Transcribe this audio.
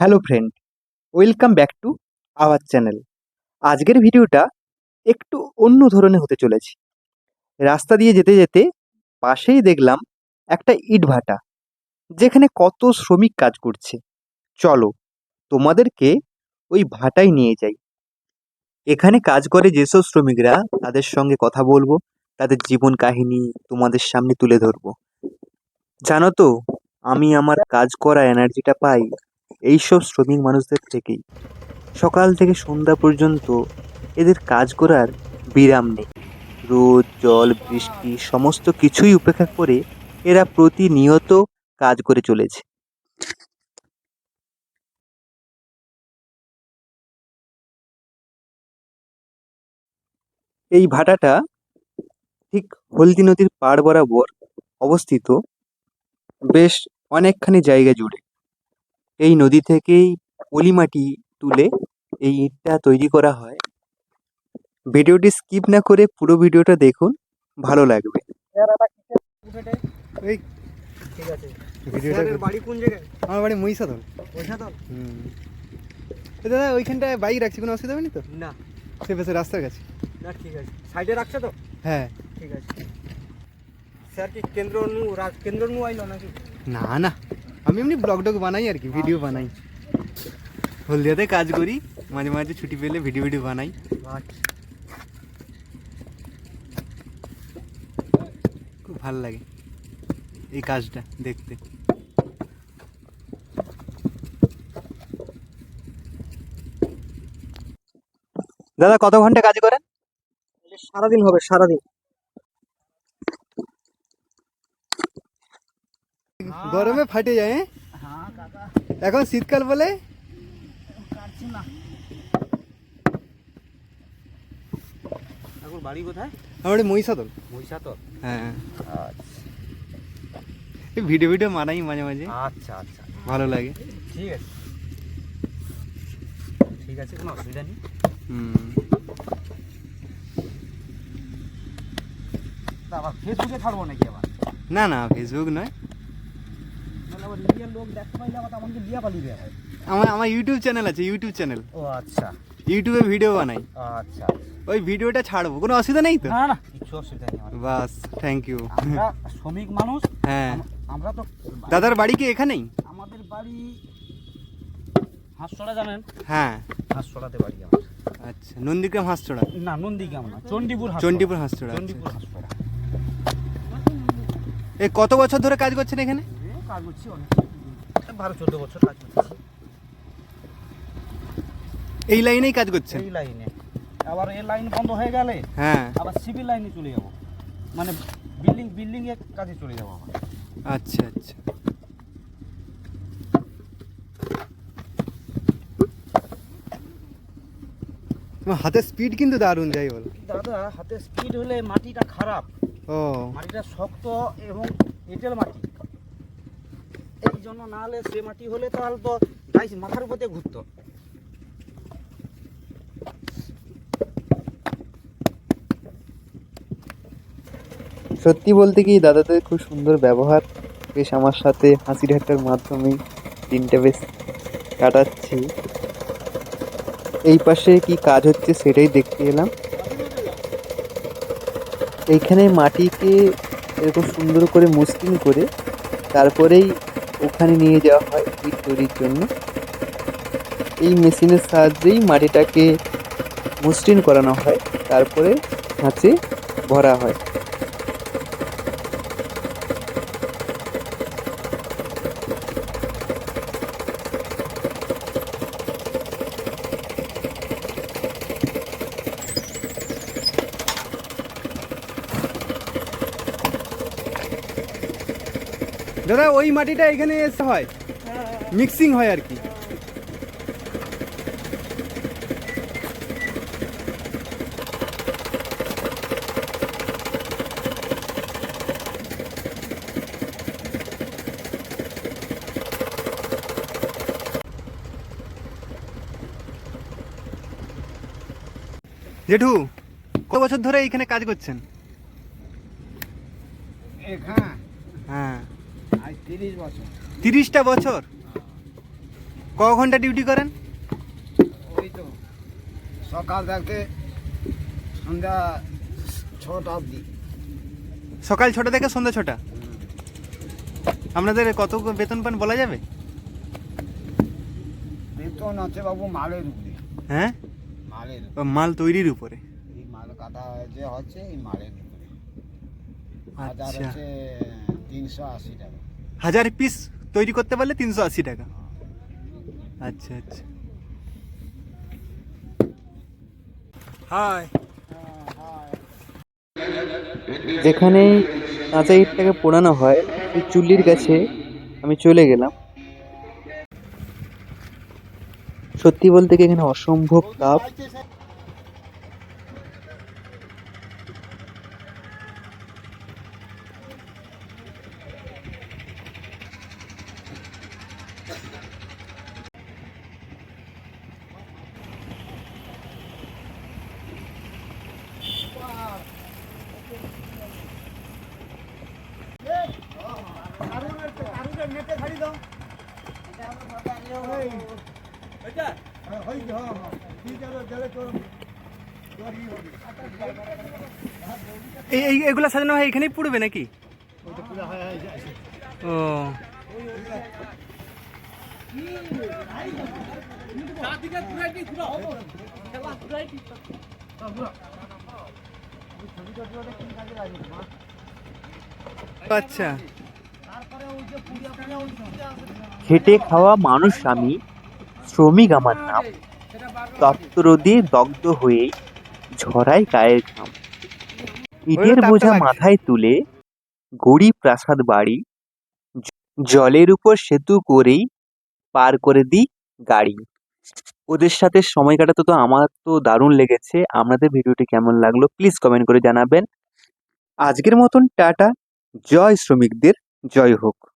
Hello friend, welcome back to our channel. আজকের ভিডিওটা একটু অন্য ধরনের হতে চলেছে। রাস্তা দিয়ে যেতে যেতে পাশেই দেখলাম একটা ইটভাটা যেখানে কত শ্রমিক কাজ করছে। চলো, তোমাদেরকে ওই ভাটায় নিয়ে যাই। এখানে কাজ করে যেসব শ্রমিকরা, তাদের সঙ্গে কথা বলব, তাদের জীবন কাহিনী তোমাদের সামনে তুলে ধরবো। জানো তো, আমি আমার কাজ করা এনার্জিটা পাই এইসব শ্রমিক মানুষদের থেকেই। সকাল থেকে সন্ধ্যা পর্যন্ত এদের কাজ করার বিরাম নেই। রোদ, জল, বৃষ্টি সমস্ত কিছুই উপেক্ষা করে এরা প্রতিনিয়ত কাজ করে চলেছে। এই ভাটাটা ঠিক হলদি নদীর পাড় বরাবর অবস্থিত। বেশ অনেকখানি জায়গা জুড়ে। এই নদী থেকেই পলি মাটি তুলে এই ইটটা তৈরি করা হয়। ভিডিওটি স্কিপ না করে পুরো ভিডিওটা দেখুন ভালো লাগবে। এই ঠিক আছে ভিডিওটা বাড়ি কোন জায়গায়? আমার বাড়ি মহিষাদল। পয়সা হুম। দাদা ওইখানটায় বাইক রাখছি কোনো অসুবিধা হয়নি তো? না। সে পাশে রাস্তার কাছে। না ঠিক আছে। সাইডে রাখছে তো? হ্যাঁ। ঠিক আছে। স্যার কি কেন্দ্র নু রাজ কেন্দ্র নু আইলো নাকি? না না। আমি এমনি ব্লগ টগ বানাই আর কি ভিডিও বানাই। হলদিয়াতে কাজ করি, মাঝে মাঝে ছুটি পেলে ভিডিও ভিডিও বানাই। খুব ভালো লাগে এই কাজটা দেখতে। দাদা, কত ঘণ্টা কাজ করেন? সারাদিন হবে, সারাদিন। গরমে ফাটে যায় এখন শীতকাল বলে? না। বাড়ি কোথায়? আমার বাড়ি মহিষাদল। মহিষা তো হ্যাঁ। আচ্ছা। এই ভিডিও ভিডিও বানাই মাঝে মাঝে। আচ্ছা আচ্ছা। ভালো লাগে। ঠিক আছে। ঠিক আছে কোনো অসুবিধা নেই। হুম। তা আবার ফেসবুকে ছাড়বো নাকি আবার? না না ফেসবুক নয়। লোক দেখতে পাইলে আমাকে বিয়া পালিয়ে দেওয়া হয় আমার আমার ইউটিউব চ্যানেল আছে ইউটিউব চ্যানেল ও আচ্ছা। ইউটিউবে ভিডিও বানাই। আচ্ছা। ওই ভিডিওটা ছাড়বো কোনো অসুবিধা নেই তো? না না কিছু অসুবিধা নেই বাস থ্যাংক ইউ আমরা শ্রমিক মানুষ হ্যাঁ। আমরা তো দাদার বাড়ি কি এখানেই? আমাদের বাড়ি হাঁসছড়া জানেন? হ্যাঁ। হাঁসছড়াতে বাড়ি আমার। আচ্ছা নন্দীগ্রাম হাঁসচড়া? না নন্দীগ্রাম না চণ্ডীপুর হাঁসছড়া। চণ্ডীপুর হাঁসচড়া আচ্ছা। চণ্ডীপুর হাঁসছড়া এই কত বছর ধরে কাজ করছেন এখানে? এ, কাজ করছি অনেক। বারো চোদ্দ বছর কাজ করছি এই লাইনেই কাজ করছেন? এই লাইনে। আবার এই লাইন বন্ধ হয়ে গেলে হ্যাঁ। আবার সিভিল লাইনে চলে যাব। মানে বিল্ডিং বিল্ডিং এর কাজে চলে যাব আচ্ছা আচ্ছা। তোমার হাতের স্পিড কিন্তু দারুণ যাই বল। দাদা হাতে স্পিড হলে মাটিটা খারাপ। ও। মাটিটা শক্ত এবং এঁটেল মাটি। এই জন্য না হলে সে মাটি হলে তাহলে তো গাইস মাথার উপর ঘুরতো। সত্যি বলতে কি, দাদাদের খুব সুন্দর ব্যবহার। বেশ আমার সাথে হাসি ঠাট্টার মাধ্যমে দিনটা বেশ কাটাচ্ছি। এই পাশে কি কাজ হচ্ছে সেটাই দেখতে এলাম। এইখানে মাটিকে এরকম সুন্দর করে মসৃণ করে তারপরেই ওখানে নিয়ে যাওয়া হয় ইট তৈরির জন্য। এই মেশিনের সাহায্যেই মাটিটাকে মসৃণ করানো হয়, তারপরে হাঁচে ভরা হয়। দাদা, ওই মাটিটা এখানে এসে হয়। মিক্সিং হয় আর কি। জেঠু, কত বছর ধরে এইখানে কাজ করছেন? এখানে তিরিশ বছর। তিরিশটা বছর? ক ঘণ্টা ডিউটি করেন? ওই তো। সকাল থাকতে সন্ধ্যা ছটা অবধি। সকাল ছটা থেকে সন্ধ্যা ছটা? আপনাদের কত বেতন পান বলা যাবে? বেতন আছে বাবু মালের উপরে। হ্যাঁ? মালের মাল তৈরির উপরে। এই মাল কাটা যে হচ্ছে এই মালের উপরে। হাজার আচ্ছা তিনশো আশি টাকা। হাজার পিস তৈরি করতে পারলে তিনশো আশি টাকা। আচ্ছা আচ্ছা। হাই যেখানে কাঁচা ইটটাকে পোড়ানো হয় সেই চুল্লির কাছে আমি চলে গেলাম। সত্যি বলতে কি এখানে অসম্ভব তাপ এই এগুলো সাজানো হয় এখানেই পড়বে নাকি? ও। আচ্ছা। খেটে খাওয়া মানুষ আমি শ্রমিক আমার নাম। তপ্তরোদে দগ্ধ হয়ে ঝরায় গায়ের ঘাম। ইটের বোঝা মাথায় তুলে গড়ি প্রাসাদ বাড়ি জলের উপর সেতু করেই পার করে দিই গাড়ি। ওদের সাথে সময় কাটাতে তো আমার তো দারুণ লেগেছে। আপনাদের ভিডিওটি কেমন লাগল প্লিজ কমেন্ট করে জানাবেন। আজকের মতন টাটা। জয় শ্রমিকদের জয় হোক।